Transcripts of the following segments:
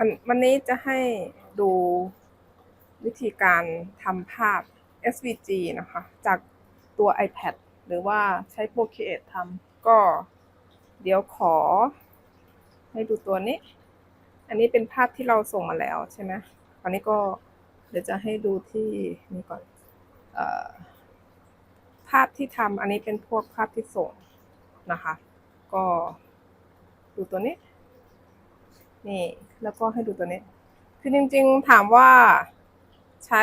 วันวันนี้จะให้ดูวิธีการทำภาพ SVG นะคะ จากตัว iPad หรือว่าใช้ Procreate ทำก็เดี๋ยวขอ ให้ดูตัวนี้ อันนี้เป็นภาพที่เราส่งมาแล้วใช่ไหมตอนนี้ก็เดี๋ยวจะให้ดูที่นี่ก่อนออภาพที่ทำอันนี้เป็นพวกภาพที่ส่งนะคะ ก็ดูตัวนี้ นี่ แล้วก็ให้ดูตัวนี้ คือจริงๆถามว่าใช้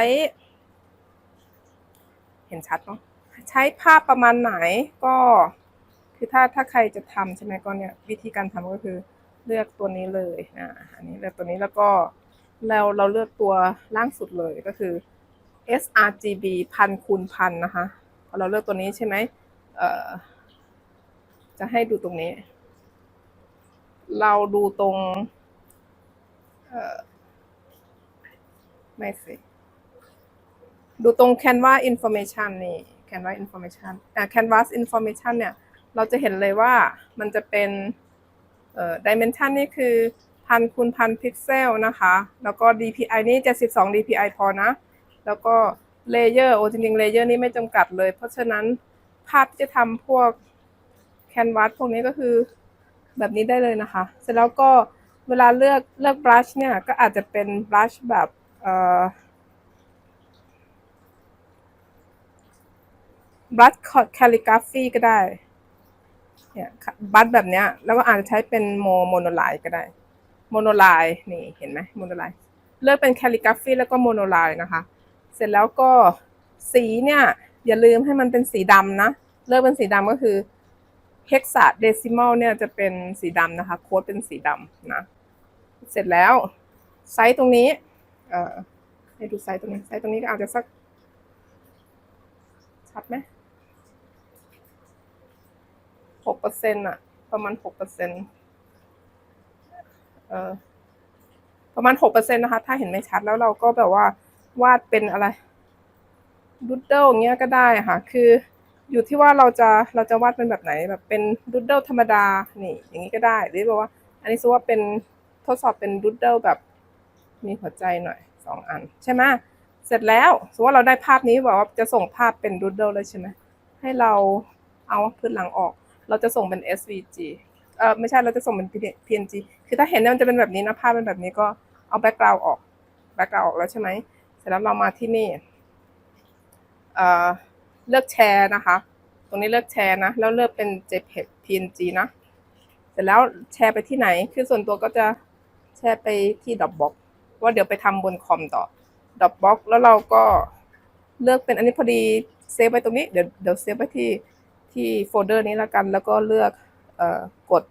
เห็นชัดเนาะใช้ภาพประมาณไหนก็ คือถ้าถ้าใครจะทำใช่ไหมก็เนี่ยวิธีการทำก็คือเลือกตัวนี้เลยนะอันนี้เลือกตัวนี้แล้วก็เราเราเลือกตัวล่างสุดเลยก็คือ sRGB พันคูณพันนะคะพอเราเลือกตัวนี้ใช่ไหมเอ่อจะให้ดูตรงนี้ เราดูตรง ไม่สิ ดูตรง Canva information นี่ Canva information อ่า Canvas information เนี่ย เราจะเห็นเลยว่ามันจะเป็นเอ่อ dimension นี่คือพันคูณพันพิกเซลนะคะ แล้วก็ DPI นี่ 72 DPI พอนะ แล้วก็ layer โอ้จริงๆ layer นี่ไม่จำกัดเลย เพราะฉะนั้นภาพที่จะทำพวก Canvas พวกนี้ก็คือแบบนี้ได้เลยนะคะ เสร็จแล้วก็ เวลาเลือกเลือก brush เนี่ยก็อาจจะเป็น brush แบบเอ่อ brush calligraphy ก็ได้เนี่ยบัตแบบเนี้ยแล้วก็อาจจะใช้เป็นโมโมโนไลน์ก็ได้ โมโนไลน์นี่เห็นไหมโมโนไลน์เลือกเป็นแคลิกราฟีแล้วก็โมโนไลน์นะคะ เสร็จแล้วก็สีเนี่ย อย่าลืมให้มันเป็นสีดำนะ เลือกเป็นสีดำก็คือ hexa decimal เนี่ยจะเป็นสีดำนะคะ โค้ดเป็นสีดำนะ เสร็จแล้ว ไซส์ตรงนี้ เอ่อ ให้ดูไซส์ตรงนี้ ไซส์ตรงนี้ก็อาจจะสัก ชัดไหมหกเปอร์เซ็นต์อะประมาณหกเปอร์เซ็นต์เออประมาณหกเปอร์เซ็นต์นะคะ ถ้าเห็นไม่ชัดแล้วเราก็แบบว่าวาดเป็นอะไรดูดเดิลอย่างเงี้ยก็ได้ค่ะ คือ อยู่ที่ว่าเราจะเราจะวาดเป็นแบบไหนแบบเป็นดูดเดิลธรรมดานี่อย่างนี้ก็ได้หรือแบบว่า อันนี้สมมติว่าเป็นทดสอบเป็นดูดเดิลแบบมีหัวใจหน่อยสองอัน ใช่ไหมเสร็จแล้วสมมติว่าเราได้ภาพนี้บอกว่าจะส่งภาพเป็นดูดเดิลเลยใช่ไหมให้เราเอาพื้นหลังออก เราจะส่งเป็น SVG เออไม่ใช่เราจะส่งเป็น PNG คือถ้าเห็นเนี่ยมันจะเป็นแบบนี้นะภาพเป็นแบบนี้ก็เอาแบ็กกราวด์ออกแบ็กกราวด์ออกแล้วใช่ไหมเสร็จแล้วเรามาที่นี่เอ่อ เลือกแชร์นะคะ ตรงนี้เลือกแชร์นะ แล้วเลือกเป็น JPEG PNG นะ เสร็จแล้วแชร์ไปที่ไหน คือส่วนตัวก็จะแชร์ไปที่ Dropbox ว่าเดี๋ยวไปทำบนคอมต่อ Dropbox แล้วเราก็เลือกเป็นอันนี้พอดีเซฟไว้ตรงนี้ เดี๋ยวเดี๋ยวเซฟไว้ที่ที่โฟลเดอร์นี้แล้วกัน แล้วก็เลือกเอ่อกด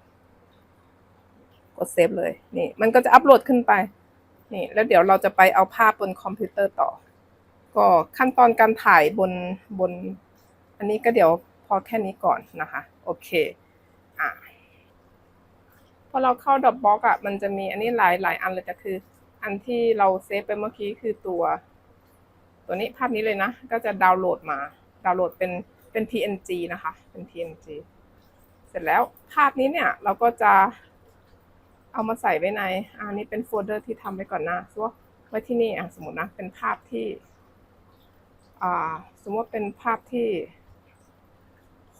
กดเซฟเลย นี่ มันก็จะอัปโหลดขึ้นไป นี่ แล้วเดี๋ยวเราจะไปเอาภาพบนคอมพิวเตอร์ต่อ ก็ขั้นตอนการถ่ายบนบน อันนี้ก็เดี๋ยวพอแค่นี้ก่อนนะคะ โอเคอะพอเราเข้า Dropbox อะมันจะมีอันนี้หลายหลายอันเลยแต่คือ อันที่เราเซฟไปเมื่อกี้คือตัว ตัวนี้ภาพนี้เลยนะ ก็จะดาวน์โหลดมา ดาวน์โหลดเป็นเป็น PNG นะคะ เป็น PNG เสร็จแล้วภาพนี้เนี่ยเราก็จะเอามาใส่ไว้ในอันนี้เป็นโฟลเดอร์ที่ทำไว้ก่อนหน้าสมมติไว้ที่นี่อะสมมตินะเป็นภาพที่ สมมติเป็นภาพที่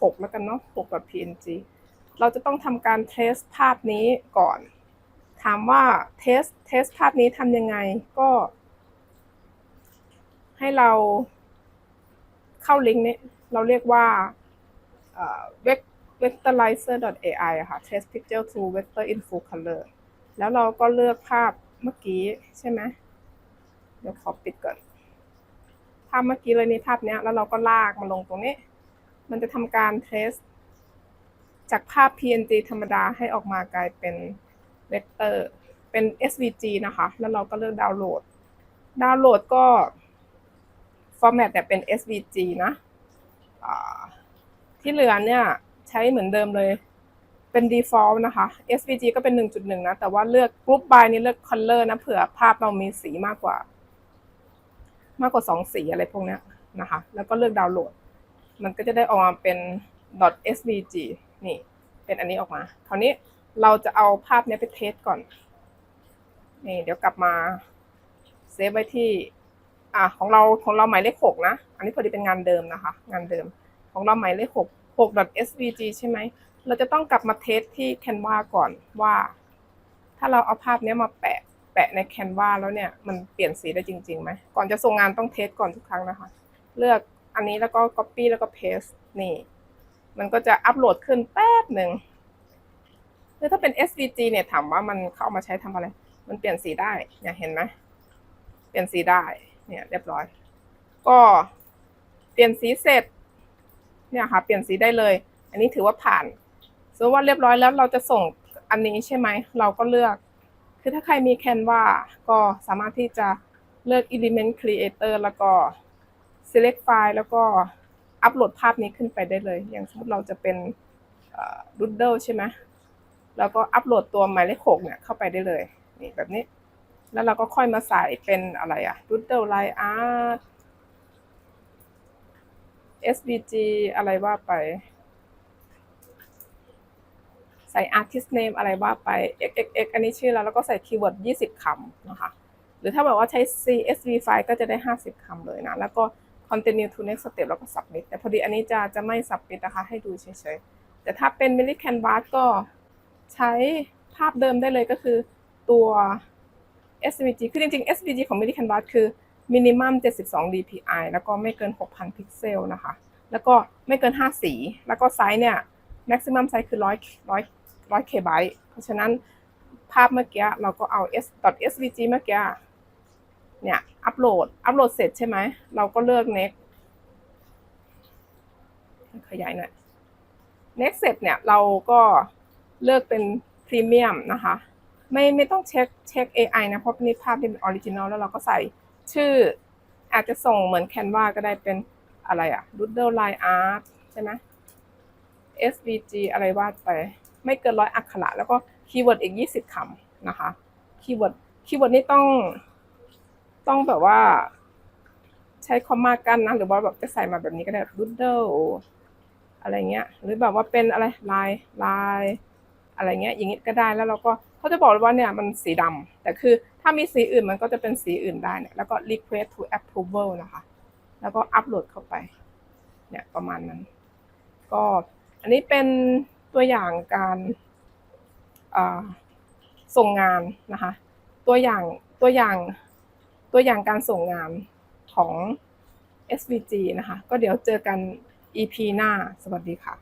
หกแล้วกันเนาะหกกับ PNG เราจะต้องทำการเทสภาพนี้ก่อน ถามว่าเทสเทสภาพนี้ทำยังไงก็ ให้เราเข้าลิงก์นี้ เราเรียกว่า vectorizer.ai อะค่ะ test picture to vector in full color แล้วเราก็เลือกภาพเมื่อกี้ใช่ไหม เดี๋ยวขอปิดก่อน ภาพเมื่อกี้เลยในภาพเนี้ย แล้วเราก็ลากมาลงตรงนี้ มันจะทำการเทส จากภาพ PNG ธรรมดาให้ออกมากลายเป็นเวกเตอร์เป็น SVG นะคะ แล้วเราก็เลือกดาวน์โหลด ดาวน์โหลดก็ฟอร์แมตแต่เป็น SVG นะที่เหลือเนี่ยใช้เหมือนเดิมเลยเป็น default นะคะ SVG ก็เป็น 1.1 นะ แต่ว่าเลือก group by นี่เลือก color นะ เผื่อภาพเรามีสีมากกว่า มากกว่า2สีอะไรพวกนี้นะคะ แล้วก็เลือกดาวน์โหลด มันก็จะได้ออกมาเป็น .svg นี่ เป็นอันนี้ออกมา คราวนี้เราจะเอาภาพนี้ไปเทสก่อน นี่เดี๋ยวกลับมาเซฟไว้ที่ อ่าของเราของเราหมายเลขหกนะ อันนี้พอดีเป็นงานเดิมนะคะ งานเดิม ของเราหมายเลขหกหก .svg ใช่ไหม เราจะต้องกลับมาเทสที่ Canva ก่อนว่า ถ้าเราเอาภาพนี้มาแปะ แปะใน Canva แล้วเนี่ยมันเปลี่ยนสีได้จริงๆไหมก่อนจะส่งงานต้องเทสก่อนทุกครั้งนะคะ เลือกอันนี้แล้วก็ Copy แล้วก็ Paste นี่ มันก็จะอัปโหลดขึ้นแป๊บหนึ่งคือถ้าเป็น SVG เนี่ยถามว่ามันเข้ามาใช้ทำอะไร มันเปลี่ยนสีได้เนี่ยเห็นไหมเปลี่ยนสีได้เนี่ยเรียบร้อย ก็เปลี่ยนสีเสร็จเนี่ยค่ะ เปลี่ยนสีได้เลย อันนี้ถือว่าผ่านสมมติว่าเรียบร้อยแล้วเราจะส่งอันนี้ใช่ไหม เราก็เลือก คือถ้าใครมี Canva ก็สามารถที่จะเลือก Element Creator แล้วก็ Select File แล้วก็อัปโหลดภาพนี้ขึ้นไปได้เลย อย่างสมมติเราจะเป็นดูดเดิลใช่ไหมแล้วก็อัปโหลดตัวหมายเลขหกเนี่ยเข้าไปได้เลย นี่แบบนี้ แล้วเราก็ค่อยมาใส่เป็นอะไรอะ Doodle Line Art SVG อะไรว่าไป ใส่ artist name อะไรว่าไป xxx อันนี้ชื่อแล้วแล้วก็ใส่คีย์เวิร์ด20 คำนะคะ หรือถ้าแบบว่าใช้ CSV ไฟล์ก็จะได้ 50 คำเลยนะ แล้วก็ continue to next step แล้วก็ submit แต่พอดีอันนี้จะจะไม่ submit นะคะให้ดูเฉยๆ แต่ถ้าเป็น m i l l i Canvas ก็ใช้ภาพเดิมได้เลยก็คือตัว SVG คือจริงๆ SVG ของ m i l l i Canvas คือ minimum 72 dpi แล้วก็ไม่เกิน 6,000 พิกเซลนะคะ แล้วก็ไม่เกิน 5 สี แล้วก็ไซส์เนี่ย maximum size คือ 100 100 100 KB เพราะฉะนั้นภาพเมื่อกี้เราก็เอา s .svg เมื่อกี้เนี่ย อัปโหลด อัปโหลดเสร็จใช่ไหม เราก็เลือก next ขยายหน่อย next เสร็จเนี่ย เราก็เลือกเป็น premium นะคะ ไม่ไม่ต้องเช็คเช็ค AI นะ เพราะนี่ภาพเป็นออริจินอลแล้วเราก็ใส่ชื่อ อาจจะส่งเหมือน Canva ก็ได้เป็นอะไรอะ Doodle Line Art ใช่ไหม SVG อะไรวาดไป ไม่เกินร้อยอักขระแล้วก็คีย์เวิร์ดอีก20คำนะคะคีย์เวิร์ดคีย์เวิร์ดนี่ต้อง ต้องแบบว่า ใช้คอมมากันนะหรือว่าแบบจะใส่มาแบบนี้ก็ได้ Doodle อะไรเงี้ย หรือแบบว่าเป็นอะไรลายลายอะไรเงี้ยอย่างงี้ก็ได้แล้วเราก็เขาจะบอกว่าเนี่ยมันสีดำแต่คือถ้ามีสีอื่นมันก็จะเป็นสีอื่นได้เนี่ยแล้วก็ request to approval นะคะ แล้วก็อัปโหลดเข้าไป เนี่ยประมาณนั้น ก็อันนี้เป็น ตัวอย่างการส่งงานนะคะ ตัวอย่างตัวอย่างตัวอย่างการส่งงานของ SVG นะคะ ก็เดี๋ยวเจอกัน EP หน้า สวัสดีค่ะ